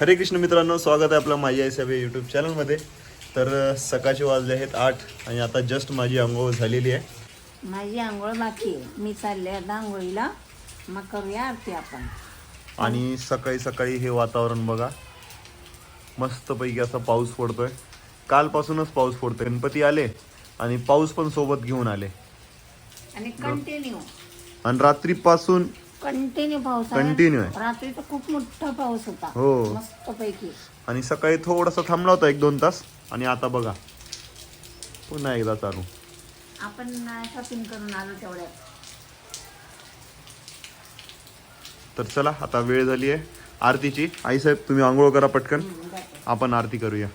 हरे कृष्ण मित्रांनो स्वागत आहे आपलं माझी आई साहेब या यूट्यूब चॅनलमध्ये तर सकाळचे वाजले आहेत आठ आणि आता जस्ट माझी अंघोळ झालेली आहे. माझी आंघोळ बाकी आहे. मी चालले आता आंघोळीला. मग करूया आरती आपण. आणि सकाळी सकाळी हे वातावरण बघा. मस्तपैकी असा पाऊस पडतोय. कालपासूनच पाऊस पडतोय. गणपती आले आणि पाऊस पण सोबत घेऊन आले. आणि कंटिन्यू आणि रात्रीपासून कंटिन्यू पाऊस Continue आहे. रात्री तर खूप मोठा पाऊस होता. हो. मस्त पैकी आणि सकाळी थोडासा थांबला होता एक दोन तास. आणि आता बघा. पुन्हा एकदा चालू. आपण शॉपिंग करून आलो तेवढ्यात. तर चला आता वेळ झाली आहे. आरतीची. आईसाहेब तुम्ही आंघोळ करा पटकन. आपण आरती करूया.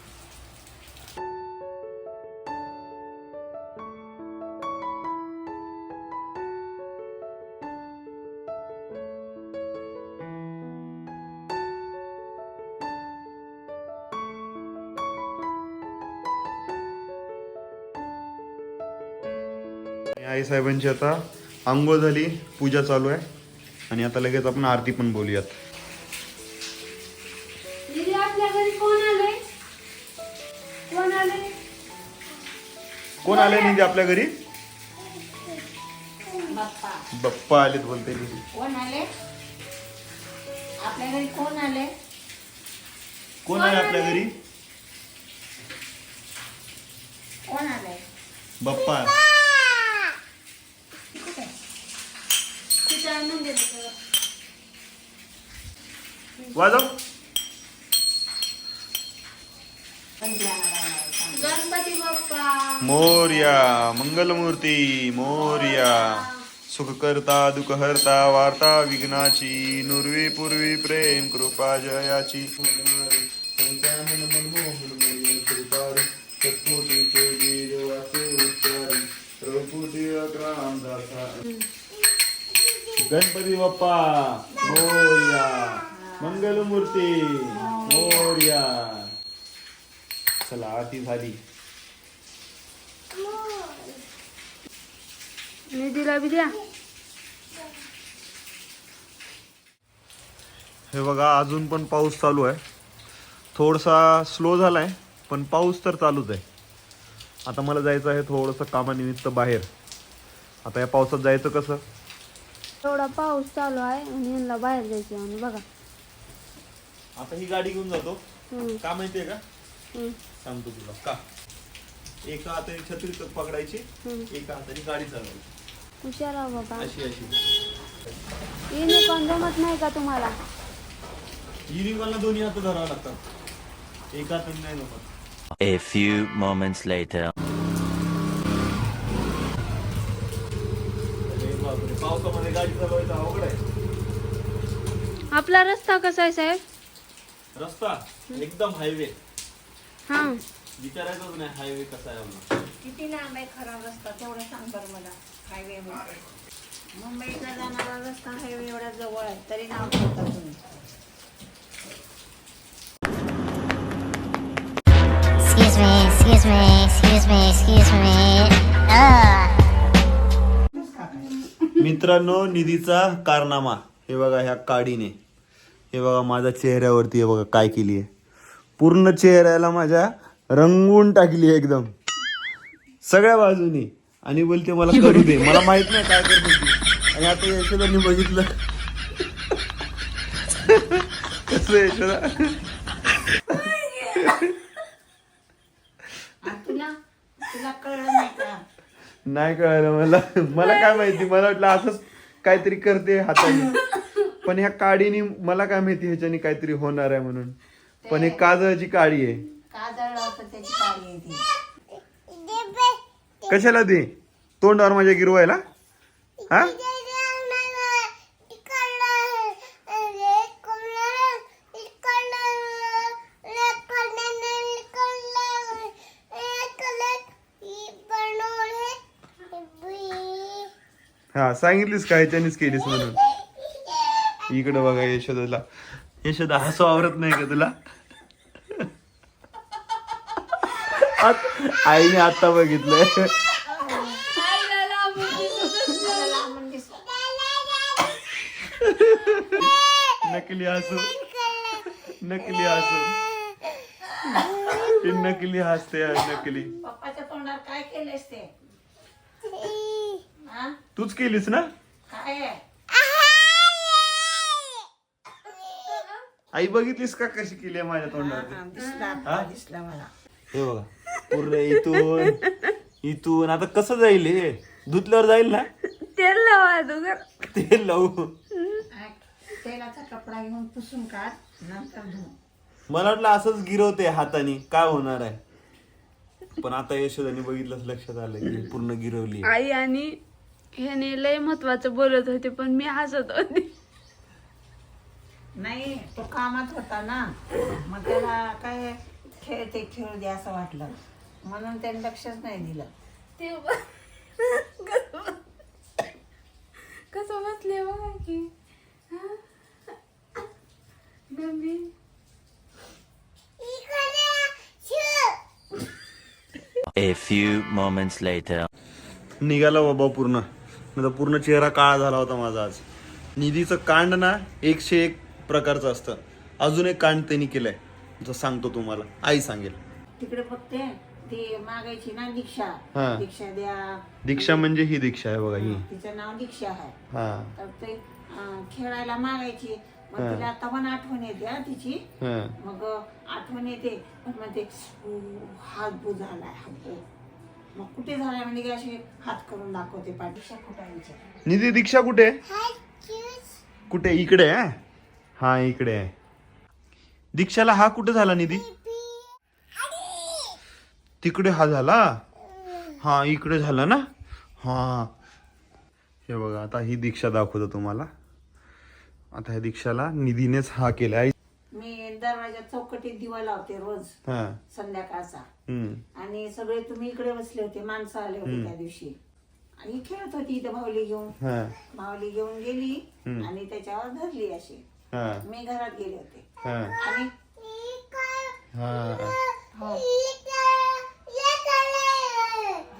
आई साहेबांची आता आंघोळ झाली पूजा चालू आहे. आणि आता लगेच आपण आरती पण बोलूयात. कोण आले आले आले निधी आपल्या घरी? बाप्पा. बाप्पा आलेत बोलते कोण आले आपल्या घरी कोण आले कोण आहे आपल्या घरी? कोण आले बाप्पा. आणून. वाजव. गणपती बाप्पा. मोर्या मंगलमूर्ती मोर्या. सुखकर्ता दुःखहर्ता वार्ता विघ्नाची नुर्वी पूर्वी प्रेम कृपा जयाची. गणपती बाप्पा मोर्या मंगलमूर्ती मोर्या. चला आरती झाली. निधीला बी द्या. हे बघा अजून पण पाऊस चालू आहे. थोडासा स्लो झालाय पण पाऊस तर चालूच आहे. आता मला जायचं आहे थोडंसं कामानिमित्त बाहेर. आता या पावसात जायचं कसं? एवढा पाऊस चालू आहे आणि यांना बाहेर जायचे आणि बघा. आता ही गाडी घेऊन जातो. हम्म, का माहितीये का? हम्म, सांगतो तुला. का? एका हाताने छत्री तर पकडायची हम्म. एका हाताने गाडी चालवायची. हुशार आहो बाबा. अशी अशी. येणे पण जमत नाही का तुम्हाला? इरिंगवाला दोन्ही हात धरावं लागतात. एका हाताने नाही जमत. A few moments later. गाडी चालवायचं अवघड आहे. आपला रस्ता कसा आहे साहेब? रस्ता एकदम हायवे हा. विचारायचंच नाही हायवे कसा आहे म्हणून. किती लांब आहे खरा रस्ता? तेवढं सांग बरं मला हायवे मुंबईचा जाणारा रस्ता हायवे एवढा जवळ आहे तरी नाव ठेवता तुम्ही. Excuse me, excuse me, excuse me, excuse me. Ugh. मित्रांनो निधीचा कारनामा. हे बघा ह्या काडीने. हे बघा माझ्या चेहऱ्यावरती हे बघा काय केली आहे. पूर्ण चेहऱ्याला माझ्या रंगवून टाकली आहे एकदम. सगळ्या बाजूनी. आणि बोलते मला करू दे. मला माहीत नाही काय करत आणि आता यशोदांनी बघितलं. कसं यशोदा तुला तुला कळलं नाही का? नाही कळलं मला. मला काय माहिती मला वाटलं असंच काहीतरी करते हाताने. पण ह्या काडीने मला काय माहिती ह्याच्याने काहीतरी होणार आहे म्हणून. पण हे काजळची काडी आहे. काजळ होतं त्याची काळी आहे ती. कशाला दे? तोंडावर माझ्या गिरवायला? हा? हा सांगितलीस का? त्यानेच केलीस म्हणून. इकडे बघा यशोदाला. यशोदा हसू आवरत नाही का तुला? आईने आता बघितलंय. नकली हसू. नकली हसू. नकली हसते नकली. पप्पाच्या तोंडात काय केलेस ते? तूच केलीस ना? आई बघितलीस का कशी केली आहे माझ्या तोंडावरती? हा, दिसला मला. हे बघा पूर्ण इथून इथून. आता कसं जाईल हे? धुतल्यावर जाईल ना? तेल लावा अगोदर. ते लावू. तेलाचा कपडा घेऊन पुसून काढ नंतर धु. मला वाटलं असंच गिरवते हाताने. काय होणार आहे? पण आता यशोदाने बघितलंच लक्षात आलं की पूर्ण गिरवली आई आणि ह्याने लय महत्वाचं बोलत होते पण मी हसत होते. नाही तो कामात होता ना. मग त्याला काय खेळते खेळू दे असं वाटलं. म्हणून त्याने लक्षच नाही दिलं. ते ब- कसं बसले बघा की. हा? Mummy A few moments later. निघाला बाबा पूर्ण. नाही पूर्ण चेहरा काळा झाला होता माझा आज. निधीचं कांड ना एकशे एक प्रकारचं असतं. अजून एक कांड त्यांनी केलंय. जो सांगतो तुम्हाला. आई सांगेल. तिकडे बघते ती मागायची ना दीक्षा. हा. दीक्षा द्या. दीक्षा म्हणजे ही दीक्षा आहे बघा ही. तिचं नाव दीक्षा आहे. हा. तर ते अं, खेळायला मागायची. मग तिला आता पण आठवण येते हा तिची. हा. मग आठवण येते. पण म्हणते "ऊ, हात बू झालाय हात बू मग कुठे झालाय म्हणजे की अशी हात करून दाखवते पाठीशा फुटायच्या निधी दीक्षा कुठे? आहे? कुठे? इकडे आहे? हा इकडे आहे. दीक्षाला हा कुठे झाला निधी? तिकडे हा झाला? हा इकडे झाला ना? हा. हे बघा आता ही दीक्षा दाखवतो तुम्हाला. आता ह्या दीक्षाला निधीनेच हा केलाय. मी चौकटीत दिवा लावते रोज हा. संध्याकाळचा. हम्म. आणि सगळे तुम्ही इकडे बसले होते माणसं आले होते त्या दिवशी. आणि खेळत होती इथं भावली घेऊन. हा. माऊली घेऊन गेली आणि त्याच्यावर धरली अशी. हा. मी घरात गेले होते. हा. आणि हा.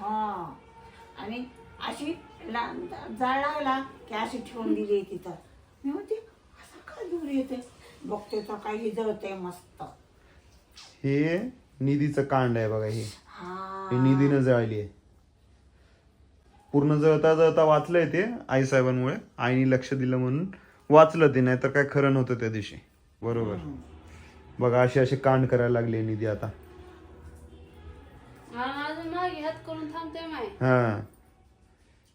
हा. आणि अशी ला- जाळ लागला की अशी ठेवून दिली तिथं. मी म्हणते असं काय दूर येते? बघते तर काही जळते मस्त. हे निधीचं कांड आहे बघा हे. हा. हे निधीनं जळली आहे. पूर्ण जळता जळता वाचलंय ते आई साहेबांमुळे. आईने लक्ष दिलं म्हणून वाचलं ते नाही तर काय खरं नव्हतं त्या दिवशी. बरोबर. बघा असे असे कांड करायला लागले निधी आता. अजून मागे हात करून थांबते माय. हा.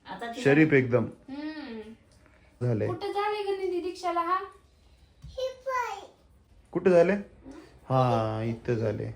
आता ती शरीफ एकदम. हम्म. झाले कुठे झाले निधी दीक्षाला हा? कुठे झाले? हां इथं झाले.